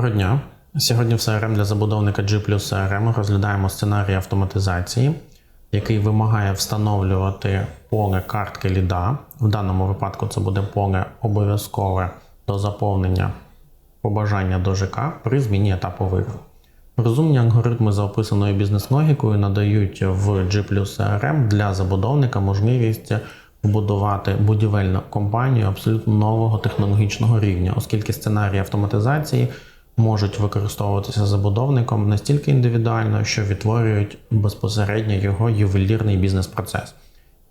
Доброго дня. Сьогодні в CRM для забудовника G CRM розглядаємо сценарій автоматизації, який вимагає встановлювати поле картки ліда. В даному випадку це буде поле обов'язкове до заповнення побажання до ЖК при зміні етапу вигру. Розумні алгоритми за описаною бізнес-логікою надають в G CRM для забудовника можливість вбудувати будівельну компанію абсолютно нового технологічного рівня, оскільки сценарії автоматизації можуть використовуватися забудовником настільки індивідуально, що відтворюють безпосередньо його ювелірний бізнес-процес.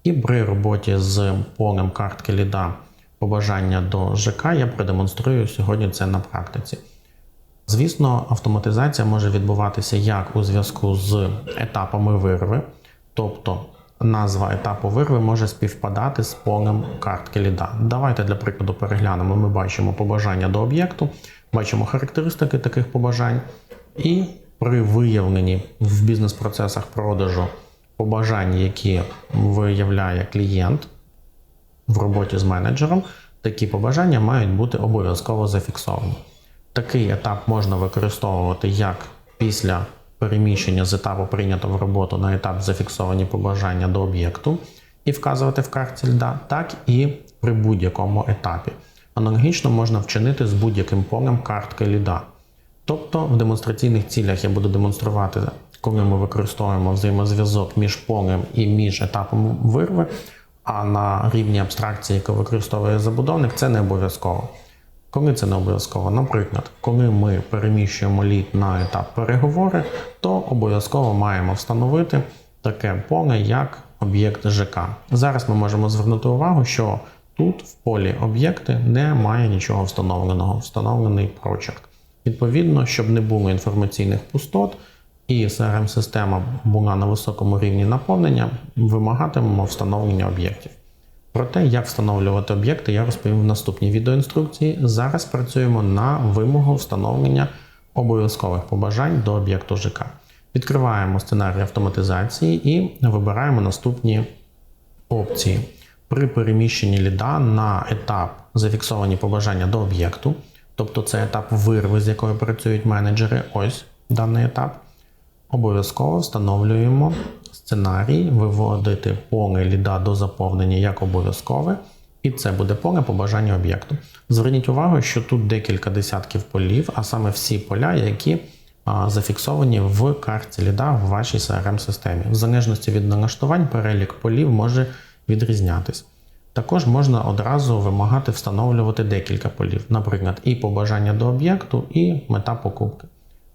І при роботі з полем картки ліда побажання до ЖК я продемонструю сьогодні це на практиці. Звісно, автоматизація може відбуватися як у зв'язку з етапами вирви, тобто назва етапу вирви може співпадати з полем картки ліда. Давайте для прикладу переглянемо. Ми бачимо побажання до об'єкту, бачимо характеристики таких побажань, і при виявленні в бізнес-процесах продажу побажань, які виявляє клієнт в роботі з менеджером, такі побажання мають бути обов'язково зафіксовані. Такий етап можна використовувати як після переміщення з етапу прийнято в роботу на етап зафіксовані побажання до об'єкту і вказувати в карті льда, так і при будь-якому етапі. Аналогічно можна вчинити з будь-яким полем картки ліда. Тобто в демонстраційних цілях я буду демонструвати, коли ми використовуємо взаємозв'язок між полем і між етапом вирви, а на рівні абстракції, яку використовує забудовник, це не обов'язково. Коли це не обов'язково, наприклад, коли ми переміщуємо лід на етап переговори, то обов'язково маємо встановити таке поле, як об'єкт ЖК. Зараз ми можемо звернути увагу, що тут в полі об'єкти немає нічого встановленого, встановлений прочерк. Відповідно, щоб не було інформаційних пустот і crm система була на високому рівні наповнення, вимагатимемо встановлення об'єктів. Про те, як встановлювати об'єкти, я розповім в наступній відеоінструкції. Зараз працюємо на вимогу встановлення обов'язкових побажань до об'єкту ЖК. Відкриваємо сценарій автоматизації і вибираємо наступні опції. При переміщенні ліда на етап зафіксовані побажання до об'єкту, тобто це етап вирви, з якою працюють менеджери, ось даний етап. Обов'язково встановлюємо сценарій, виводити поле ліда до заповнення як обов'язкове, і це буде поле по бажанню об'єкту. Зверніть увагу, що тут декілька десятків полів, а саме всі поля, які зафіксовані в карті ліда в вашій crm системі В залежності від налаштувань, перелік полів може відрізнятись. Також можна одразу вимагати встановлювати декілька полів, наприклад, і побажання до об'єкту, і мета покупки.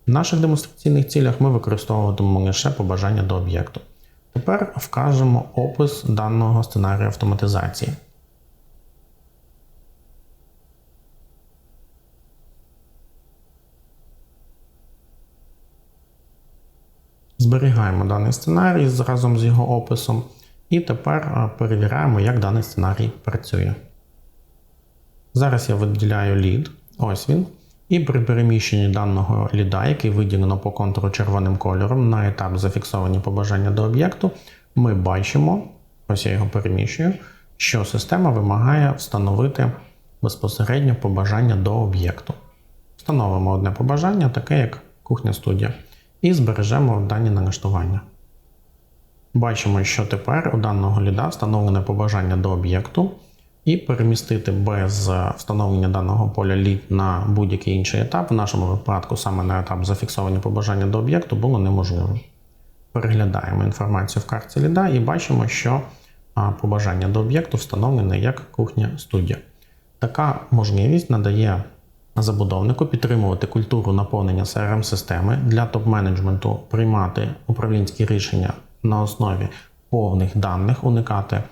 В наших демонстраційних цілях ми використовуватимемо лише побажання до об'єкту. Тепер вкажемо опис даного сценарію автоматизації. Зберігаємо даний сценарій разом з його описом. І тепер перевіряємо, як даний сценарій працює. Зараз я виділяю лід. Ось він. І при переміщенні даного ліда, який виділено по контуру червоним кольором на етап зафіксовані побажання до об'єкту, ми бачимо, ось я його переміщую, що система вимагає встановити безпосередньо побажання до об'єкту. Встановимо одне побажання, таке як кухня студія, і збережемо дані налаштування. Бачимо, що тепер у даного ліда встановлене побажання до об'єкту і перемістити без встановлення даного поля лід на будь-який інший етап, в нашому випадку саме на етап зафіксовані побажання до об'єкту, було неможливо. Переглядаємо інформацію в карті ліда і бачимо, що побажання до об'єкту встановлене як кухня студія. Така можливість надає забудовнику підтримувати культуру наповнення crm системи для топ-менеджменту приймати управлінські рішення на основі повних даних, уникати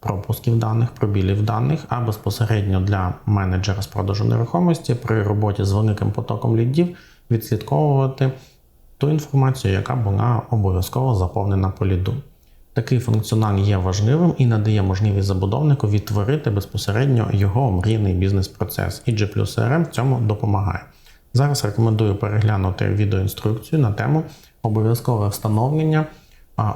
пропусків даних, пробілів даних, а безпосередньо для менеджера з продажу нерухомості при роботі з великим потоком лідів відслідковувати ту інформацію, яка була обов'язково заповнена по ліду. Такий функціонал є важливим і надає можливість забудовнику відтворити безпосередньо його мрійний бізнес-процес. І G CRM в цьому допомагає. Зараз рекомендую переглянути відеоінструкцію на тему обов'язкове встановлення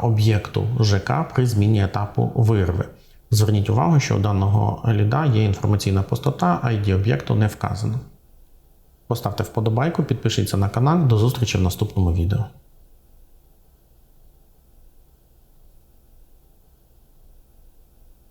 об'єкту ЖК при зміні етапу вирви. Зверніть увагу, що у даного ліда є інформаційна пустота, ID об'єкту не вказано. Поставте вподобайку, підпишіться на канал. До зустрічі в наступному відео.